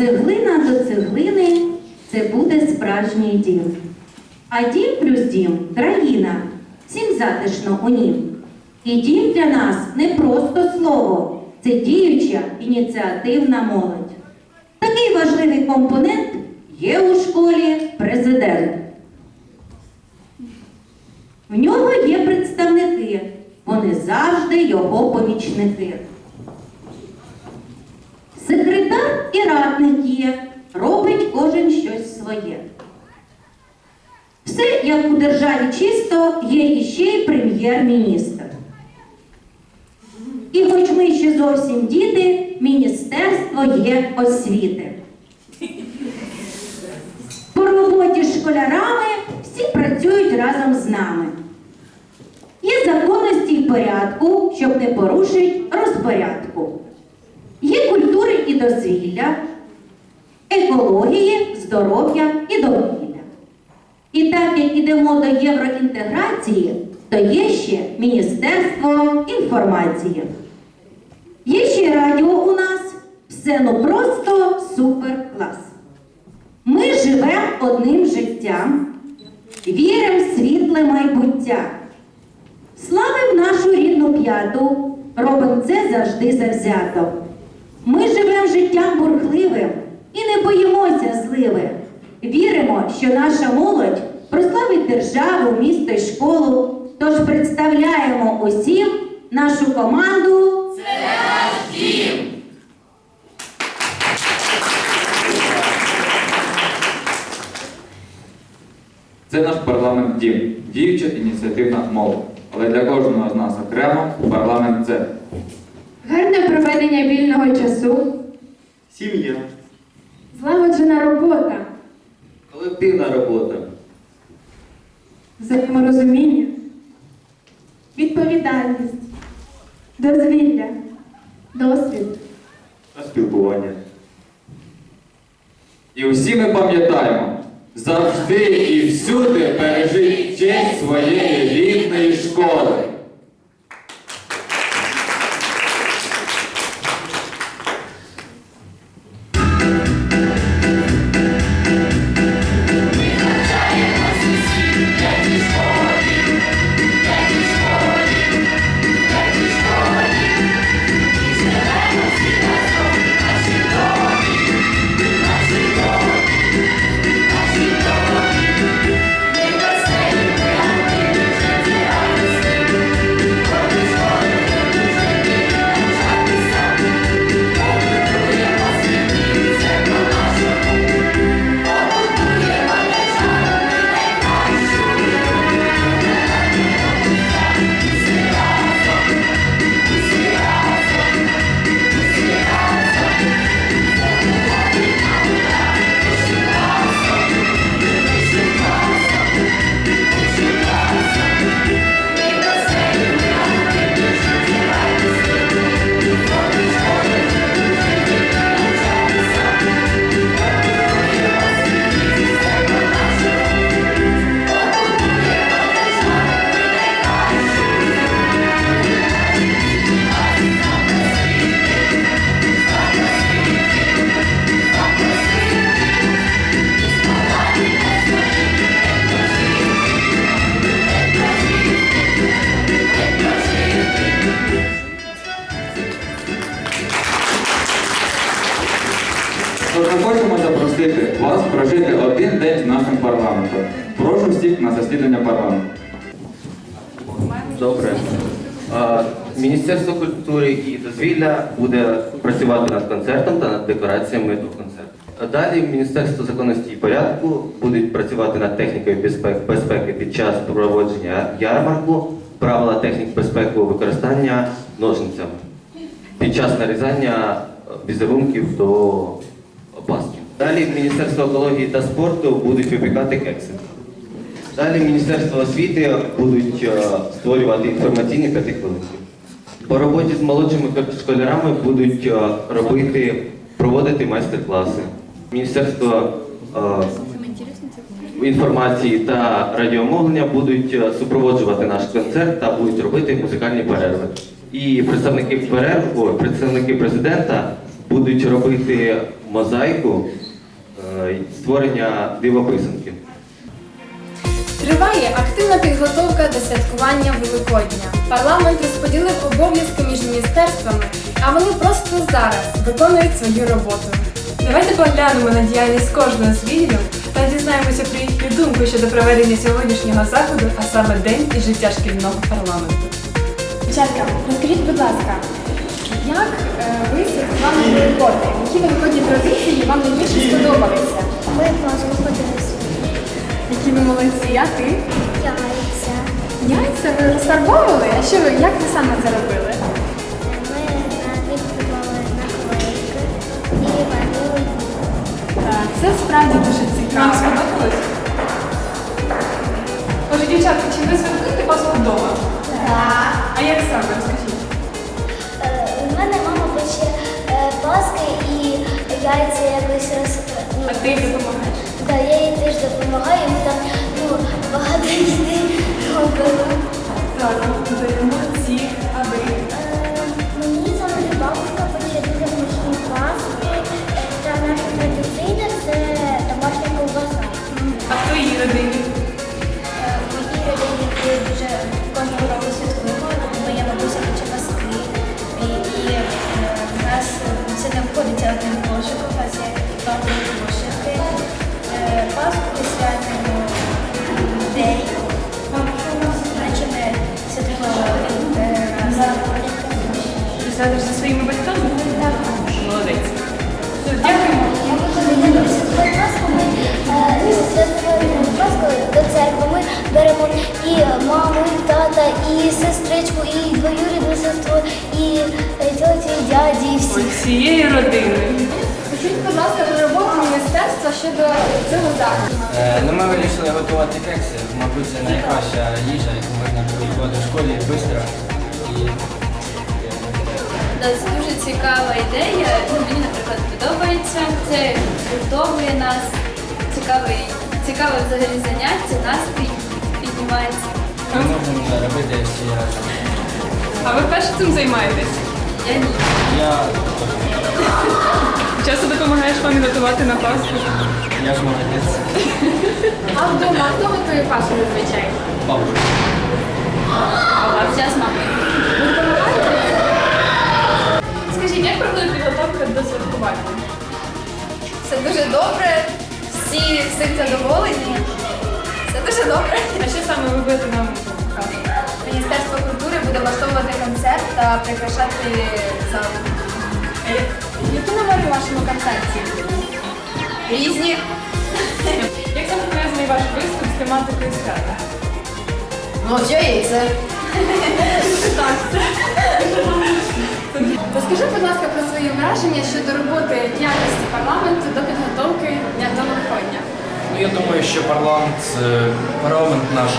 Цеглина до цеглини це буде справжній дім. А дім плюс дім країна. Всім затишно у нім. І дім для нас не просто слово, це діюча ініціативна молодь. Такий важливий компонент є у школі президент. В нього є представники, вони завжди його помічники. Є іще й прем'єр-міністр. І хоч ми ще зовсім діти, міністерство є освіти. По роботі з школярами всі працюють разом з нами. Є законності й порядку, щоб не порушить розпорядку. Є культури і дозвілля, екології, здоров'я і довкілля. І так як ідемо до євроінтеграції, то є ще Міністерство інформації. Є ще радіо у нас, все ну просто супер клас. Ми живемо одним життям, віримо в світле майбуття. Славим нашу рідну п'яту, робимо це завжди завзято. Ми живемо життям бурхливим і не боїмося зливи. Віримо, що наша молодь прославить державу, місто й школу. Тож представляємо усім нашу команду. Це наш парламент дім, діюча ініціативна молодь. Але для кожного з нас окремо парламент це Гарне проведення вільного часу, Сім'я. злагоджена робота, Колективна робота. взаєморозуміння, відповідальність, дозвілля, досвід. Та спілкування. І усі ми пам'ятаємо, завжди і всюди бережіть честь своєї рідної школи. Хочемо запросити вас прожити один день з нашим парламентом. Прошу всіх на засідання парламенту. Добре. Міністерство культури і дозвілля буде працювати над концертом та над декораціями до концерту. Далі Міністерство законності і порядку будуть працювати над технікою безпеки, під час проводження ярмарку, правила технік безпеки використання ножницями під час нарізання е, візерунків до пасків. Далі Міністерство екології та спорту будуть випікати кекси. Далі Міністерство освіти будуть е, створювати інформаційні п'ятихвилинки. По роботі з молодшими школярами будуть е, робити, проводити майстер-класи. Міністерство е, інформації та радіомовлення будуть супроводжувати наш концерт та будуть робити музикальні перерви. І представники перерв, о, представники президента будуть робити мозаїку е, створення дивописанки. Триває активна підготовка до святкування Великодня. Парламент розподілив обов'язки між міністерствами, а вони просто зараз виконують свою роботу. Давайте поглянемо на діяльність кожного з відділів та дізнаємося про їхню думку щодо проведення сьогоднішнього заходу, а саме день і життя шкільного парламенту. Дівчатка, розкажіть, будь ласка, як е, ви святкували Великодень? Які великодні традиції вам найбільше сподобалися? Ми Пасху ходили Які ви молодці, а ти? яйця. Яйця ви розфарбовували? А що ви, як ви саме це робили? Ми відкривали наклейки і варили. Так, це справді дуже Вам цікаво. сподобалось? Отже, дівчатки, чи ви святкуєте Пасху вдома? Так. А як саме? Яйця якось роз... ну, А ти їм допомагаєш? Да, я їй теж допомагаю, ми там ну, багато їсти робимо. Так, ви молодці, а ви? Е, Мені завжди бабушка дуже смачні паски. Е, Та наша традиційна це домашня ковбаса. А в твоїй родині? Е, моїй родині дуже кожного року святкуємо, моя бабуся пече паски. І, е, в нас це не входить одним кошики. Е, Пасху святимо день, наче ми святкували е, разом. Ти святиш зі своїми батьками? Молодець. Дякуємо. Ми святкуємо Пасху до церкви. Ми беремо і маму, і тата, і сестричку, і двоюрідну сестру, і тьоті, і дяді, і всіх. Усієї родини. Міністерства щодо цього заходу. Е, Ну, ми вирішили готувати кекси. Мабуть, це найкраща їжа, яку можна приготувати в школі швидко. І Да, Це дуже цікава ідея. Ну, мені, наприклад, подобається. Це гуртовує нас. Цікаве взагалі заняття, настрій піднімається. ми можемо робити всі разом. А ви перше цим займаєтесь? Я ні. Я, Часто допомагаєш мамі готувати на Пасху? я ж молодець. А вдома хто готує Пасху зазвичай? Бабушка. А зараз мама. Скажіть, як проходить підготовка до святкування? Все дуже добре, всі всіх задоволені. Все дуже добре. А що саме ви будете нам показувати? Міністерство культури буде влаштовувати концерт та прикрашати залу. А як- Які номери в вашому концерті? Різні. Як саме пов'язаний ваш виступ з тематикою свята? Ну, от я і це. Розкажи, будь ласка, про свої враження щодо роботи якості парламенту до підготовки дня до Великодня. Ну, я думаю, що парламент, е, парламент наш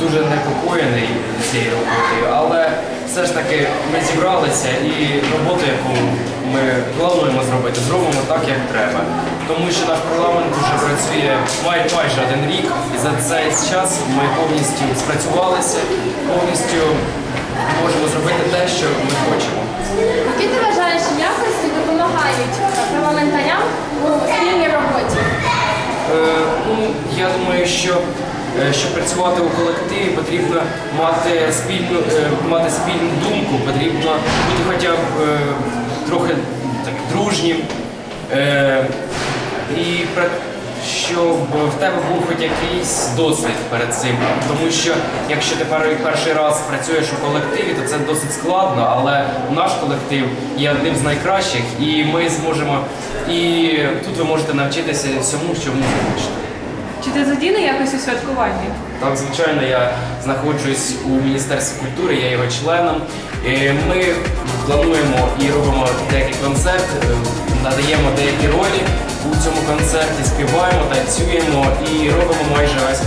дуже непокоєний цією роботою, але все ж таки ми зібралися і роботу, яку ми плануємо зробити, зробимо так, як треба. Тому що наш парламент вже працює май, майже один рік, і за цей час ми повністю спрацювалися, повністю можемо зробити те, що ми хочемо. Які ти вважаєш якості допомагають парламентарям у спільній роботі? Е, ну, я думаю, що щоб працювати у колективі, потрібно мати спільну, е, мати спільну думку, потрібно бути хоча б е, трохи так, дружнім. Е, і щоб в тебе був хоч якийсь досвід перед цим. Тому що якщо ти перший раз працюєш у колективі, то це досить складно, але наш колектив є одним з найкращих, і ми зможемо. І тут ви можете навчитися всьому, що ви хочете. Чи ти задійний якось у святкуванні? Так, звичайно, я знаходжусь у Міністерстві культури, я його членом. Е, Ми плануємо і робимо деякий концерт, е, надаємо деякі ролі у цьому концерті, співаємо, танцюємо і робимо майже весь.